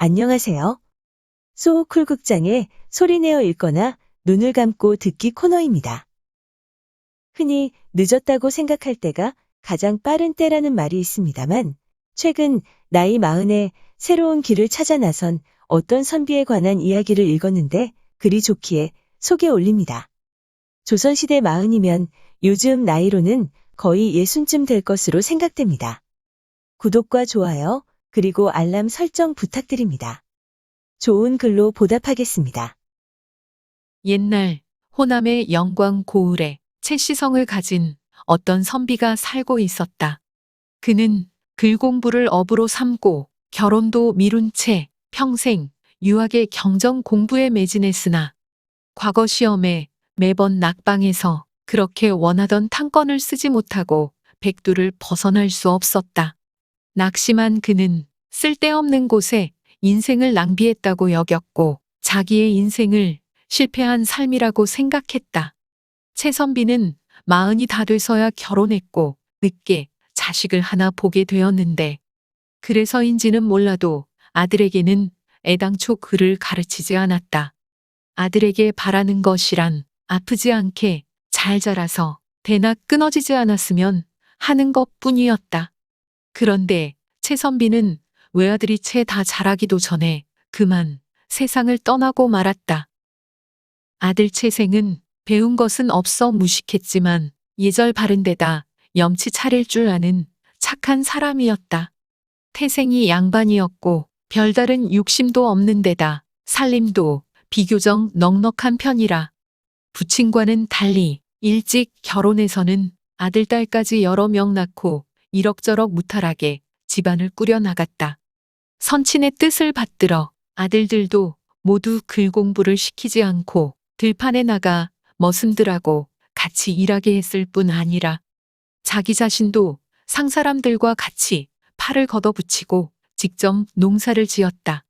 안녕하세요. 소호쿨극장의 소리내어 읽거나 눈을 감고 듣기 코너입니다. 흔히 늦었다고 생각할 때가 가장 빠른 때라는 말이 있습니다만, 최근 나이 마흔에 새로운 길을 찾아 나선 어떤 선비에 관한 이야기를 읽었는데 글이 좋기에 소개 올립니다. 조선시대 마흔이면 요즘 나이로는 거의 예순쯤 될 것으로 생각됩니다. 구독과 좋아요, 그리고 알람 설정 부탁드립니다. 좋은 글로 보답하겠습니다. 옛날 호남의 영광 고을에 채시성을 가진 어떤 선비가 살고 있었다. 그는 글 공부를 업으로 삼고 결혼도 미룬 채 평생 유학의 경정 공부에 매진했으나 과거 시험에 매번 낙방해서 그렇게 원하던 탕건을 쓰지 못하고 백두를 벗어날 수 없었다. 낙심한 그는 쓸데없는 곳에 인생을 낭비했다고 여겼고 자기의 인생을 실패한 삶이라고 생각했다. 최선비는 마흔이 다 돼서야 결혼했고 늦게 자식을 하나 보게 되었는데 그래서인지는 몰라도 아들에게는 애당초 글을 가르치지 않았다. 아들에게 바라는 것이란 아프지 않게 잘 자라서 대낮 끊어지지 않았으면 하는 것 뿐이었다. 그런데 최선비는 외아들이 채 다 자라기도 전에 그만 세상을 떠나고 말았다. 아들 채생은 배운 것은 없어 무식했지만 예절 바른 데다 염치 차릴 줄 아는 착한 사람이었다. 태생이 양반이었고 별다른 욕심도 없는 데다 살림도 비교적 넉넉한 편이라 부친과는 달리 일찍 결혼해서는 아들, 딸까지 여러 명 낳고 이럭저럭 무탈하게 집안을 꾸려나갔다. 선친의 뜻을 받들어 아들들도 모두 글 공부를 시키지 않고 들판에 나가 머슴들하고 같이 일하게 했을 뿐 아니라 자기 자신도 상사람들과 같이 팔을 걷어붙이고 직접 농사를 지었다.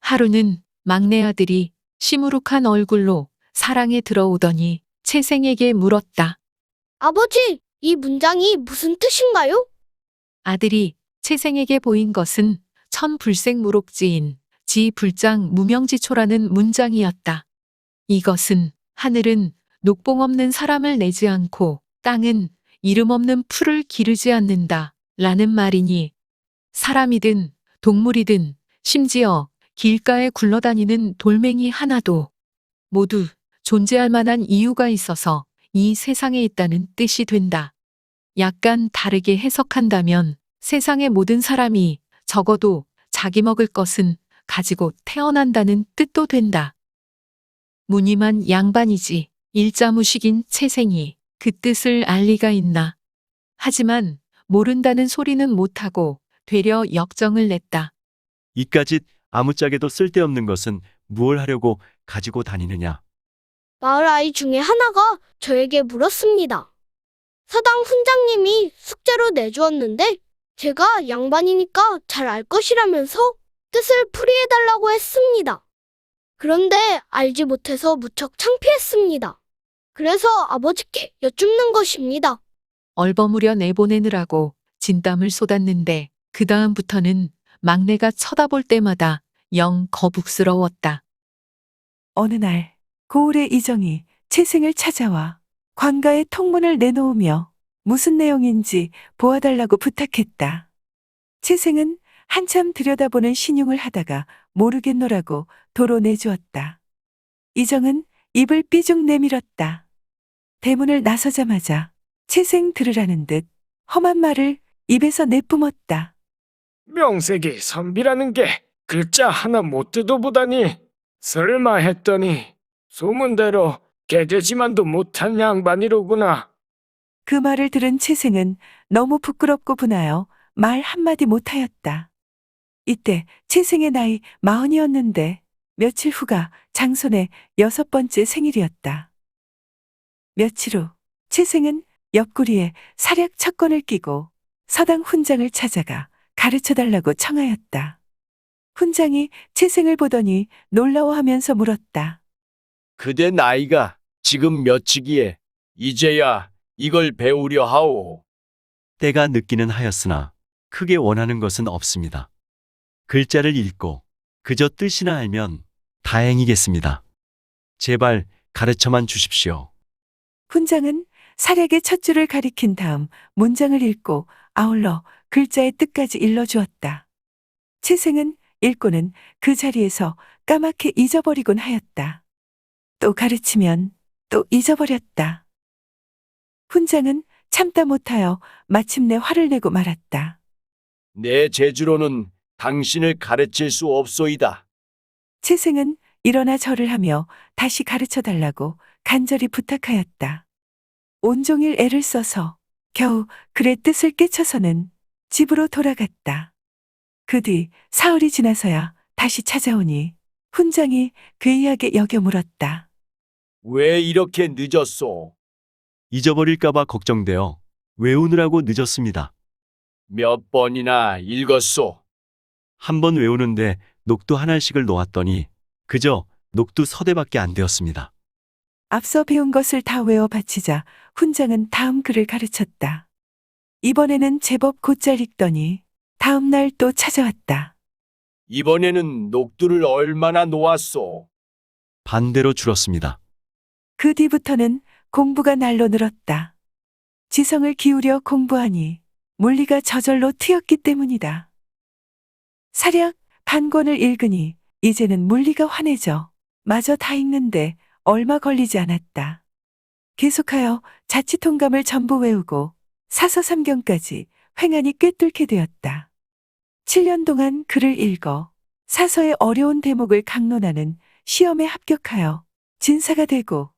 하루는 막내 아들이 시무룩한 얼굴로 사랑에 들어오더니 채생에게 물었다. 아버지, 이 문장이 무슨 뜻인가요? 아들이 채생에게 보인 것은 천불생무록지인 지불장 무명지초라는 문장이었다. 이것은 하늘은 녹봉 없는 사람을 내지 않고 땅은 이름 없는 풀을 기르지 않는다. 라는 말이니 사람이든 동물이든 심지어 길가에 굴러다니는 돌멩이 하나도 모두 존재할 만한 이유가 있어서 이 세상에 있다는 뜻이 된다. 약간 다르게 해석한다면 세상의 모든 사람이 적어도 자기 먹을 것은 가지고 태어난다는 뜻도 된다. 무늬만 양반이지 일자무식인 채생이 그 뜻을 알 리가 있나. 하지만 모른다는 소리는 못하고 되려 역정을 냈다. 이까짓 아무짝에도 쓸데없는 것은 무얼 하려고 가지고 다니느냐. 마을 아이 중에 하나가 저에게 물었습니다. 사당 훈장님이 숙제로 내주었는데 제가 양반이니까 잘 알 것이라면서 뜻을 풀이해달라고 했습니다. 그런데 알지 못해서 무척 창피했습니다. 그래서 아버지께 여쭙는 것입니다. 얼버무려 내보내느라고 진땀을 쏟았는데 그 다음부터는 막내가 쳐다볼 때마다 영 거북스러웠다. 어느 날 고을의 이정이 채생을 찾아와 관가에 통문을 내놓으며 무슨 내용인지 보아달라고 부탁했다. 채생은 한참 들여다보는 신용을 하다가 모르겠노라고 도로 내주었다. 이정은 입을 삐죽 내밀었다. 대문을 나서자마자 채생 들으라는 듯 험한 말을 입에서 내뿜었다. 명색이 선비라는 게 글자 하나 못 뜯어보다니 설마 했더니 소문대로 개되지만도 못한 양반이로구나. 그 말을 들은 채생은 너무 부끄럽고 분하여 말 한마디 못하였다. 이때 채생의 나이 마흔이었는데 며칠 후가 장손의 여섯 번째 생일이었다. 며칠 후 채생은 옆구리에 사략 척건을 끼고 서당 훈장을 찾아가 가르쳐 달라고 청하였다. 훈장이 채생을 보더니 놀라워하면서 물었다. 그대 나이가 지금 몇이기에 이제야 이걸 배우려 하오. 때가 늦기는 하였으나 크게 원하는 것은 없습니다. 글자를 읽고 그저 뜻이나 알면 다행이겠습니다. 제발 가르쳐만 주십시오. 훈장은 사략의 첫 줄을 가리킨 다음 문장을 읽고 아울러 글자의 뜻까지 일러주었다. 채생은 읽고는 그 자리에서 까맣게 잊어버리곤 하였다. 또 가르치면 또 잊어버렸다. 훈장은 참다 못하여 마침내 화를 내고 말았다. 내 재주로는 당신을 가르칠 수 없소이다. 채생은 일어나 절을 하며 다시 가르쳐 달라고 간절히 부탁하였다. 온종일 애를 써서 겨우 글의 뜻을 깨쳐서는 집으로 돌아갔다. 그 뒤 사흘이 지나서야 다시 찾아오니 훈장이 괴이하게 여겨 물었다. 왜 이렇게 늦었소? 잊어버릴까봐 걱정되어 외우느라고 늦었습니다. 몇 번이나 읽었소? 한 번 외우는데 녹두 한 알씩을 놓았더니 그저 녹두 서대밖에 안 되었습니다. 앞서 배운 것을 다 외워 바치자 훈장은 다음 글을 가르쳤다. 이번에는 제법 곧잘 읽더니 다음 날 또 찾아왔다. 이번에는 녹두를 얼마나 놓았소? 반대로 줄었습니다. 그 뒤부터는 공부가 날로 늘었다. 지성을 기울여 공부하니 물리가 저절로 트였기 때문이다. 사략 반권을 읽으니 이제는 물리가 환해져 마저 다 읽는데 얼마 걸리지 않았다. 계속하여 자치통감을 전부 외우고 사서삼경까지 횡하니 꿰뚫게 되었다. 7년 동안 글을 읽어 사서의 어려운 대목을 강론하는 시험에 합격하여 진사가 되고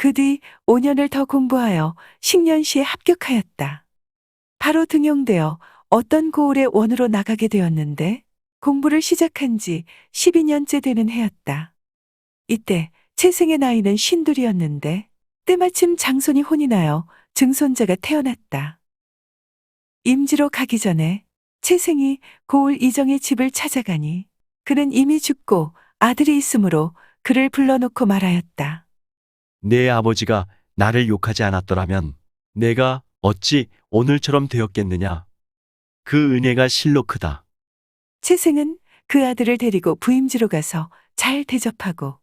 그 뒤 5년을 더 공부하여 식년시에 합격하였다. 바로 등용되어 어떤 고을의 원으로 나가게 되었는데 공부를 시작한 지 12년째 되는 해였다. 이때 채생의 나이는 쉰둘이었는데 때마침 장손이 혼이 나여 증손자가 태어났다. 임지로 가기 전에 채생이 고을 이정의 집을 찾아가니 그는 이미 죽고 아들이 있으므로 그를 불러놓고 말하였다. 내 아버지가 나를 욕하지 않았더라면 내가 어찌 오늘처럼 되었겠느냐. 그 은혜가 실로 크다. 채생은 그 아들을 데리고 부임지로 가서 잘 대접하고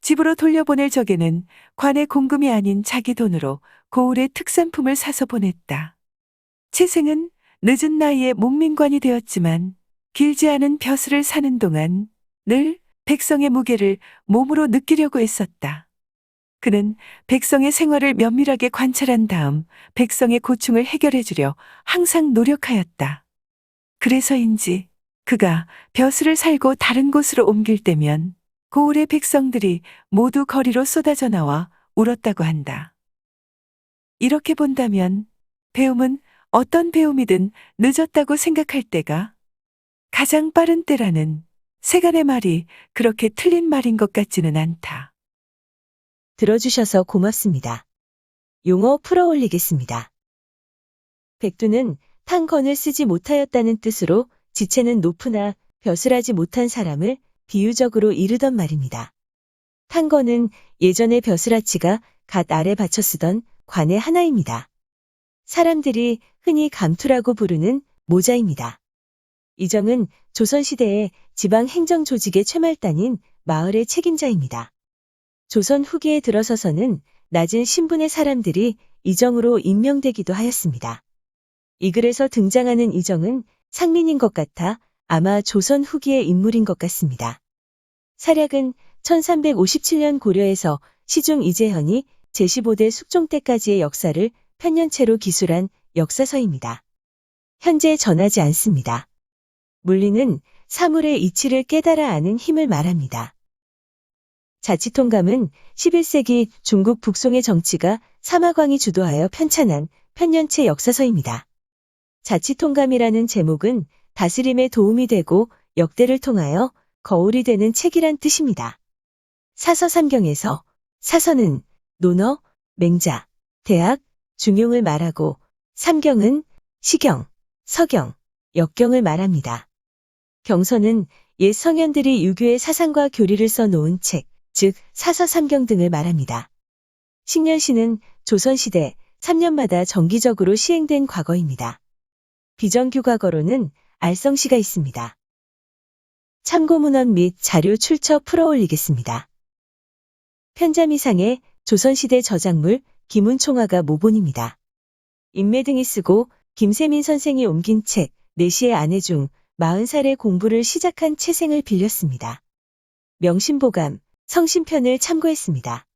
집으로 돌려보낼 적에는 관의 공금이 아닌 자기 돈으로 고을의 특산품을 사서 보냈다. 채생은 늦은 나이에 목민관이 되었지만 길지 않은 벼슬을 사는 동안 늘 백성의 무게를 몸으로 느끼려고 했었다. 그는 백성의 생활을 면밀하게 관찰한 다음 백성의 고충을 해결해 주려 항상 노력하였다. 그래서인지 그가 벼슬을 살고 다른 곳으로 옮길 때면 고을의 백성들이 모두 거리로 쏟아져 나와 울었다고 한다. 이렇게 본다면 배움은 어떤 배움이든 늦었다고 생각할 때가 가장 빠른 때라는 세간의 말이 그렇게 틀린 말인 것 같지는 않다. 들어주셔서 고맙습니다. 용어 풀어 올리겠습니다. 백두는 탄건을 쓰지 못하였다는 뜻으로 지체는 높으나 벼슬하지 못한 사람을 비유적으로 이르던 말입니다. 탄건은 예전의 벼슬아치가 갓 아래 받쳐 쓰던 관의 하나입니다. 사람들이 흔히 감투라고 부르는 모자입니다. 이정은 조선시대의 지방 행정 조직의 최말단인 마을의 책임자입니다. 조선 후기에 들어서서는 낮은 신분의 사람들이 이정으로 임명되기도 하였습니다. 이 글에서 등장하는 이정은 상민인 것 같아 아마 조선 후기의 인물인 것 같습니다. 사략은 1357년 고려에서 시중 이재현이 제15대 숙종 때까지의 역사를 편년체로 기술한 역사서입니다. 현재 전하지 않습니다. 물리는 사물의 이치를 깨달아 아는 힘을 말합니다. 자치통감은 11세기 중국 북송의 정치가 사마광이 주도하여 편찬한 편년체 역사서입니다. 자치통감이라는 제목은 다스림에 도움이 되고 역대를 통하여 거울이 되는 책이란 뜻입니다. 사서삼경에서 사서는 논어, 맹자, 대학, 중용을 말하고 삼경은 시경, 서경, 역경을 말합니다. 경서는 옛 성현들이 유교의 사상과 교리를 써놓은 책, 즉 사서삼경 등을 말합니다. 식년시는 조선시대 3년마다 정기적으로 시행된 과거입니다. 비정규 과거로는 알성시가 있습니다. 참고 문헌 및 자료 출처 풀어 올리겠습니다. 편자미상의 조선시대 저작물 김운총화가 모본입니다. 인매 등이 쓰고 김세민 선생이 옮긴 책 내시의 아내 중 40살에 공부를 시작한 채생을 빌렸습니다. 명심보감, 성심편을 참고했습니다.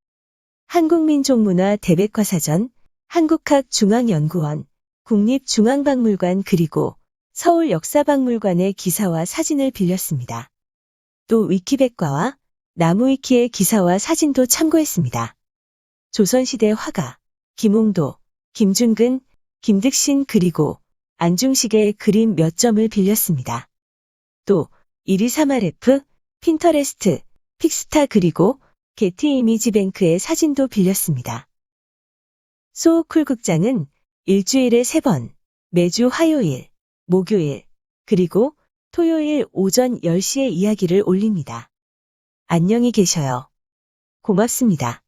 한국민족문화 대백과사전, 한국학중앙연구원, 국립중앙박물관 그리고 서울역사박물관의 기사와 사진을 빌렸습니다. 또 위키백과와 나무위키의 기사와 사진도 참고했습니다. 조선시대 화가, 김홍도, 김준근, 김득신 그리고 안중식의 그림 몇 점을 빌렸습니다. 또 123RF, 핀터레스트, 픽스타 그리고 게티 이미지 뱅크의 사진도 빌렸습니다. 소쿨 극장은 일주일에 3번, 매주 화요일, 목요일, 그리고 토요일 오전 10시에 이야기를 올립니다. 안녕히 계셔요. 고맙습니다.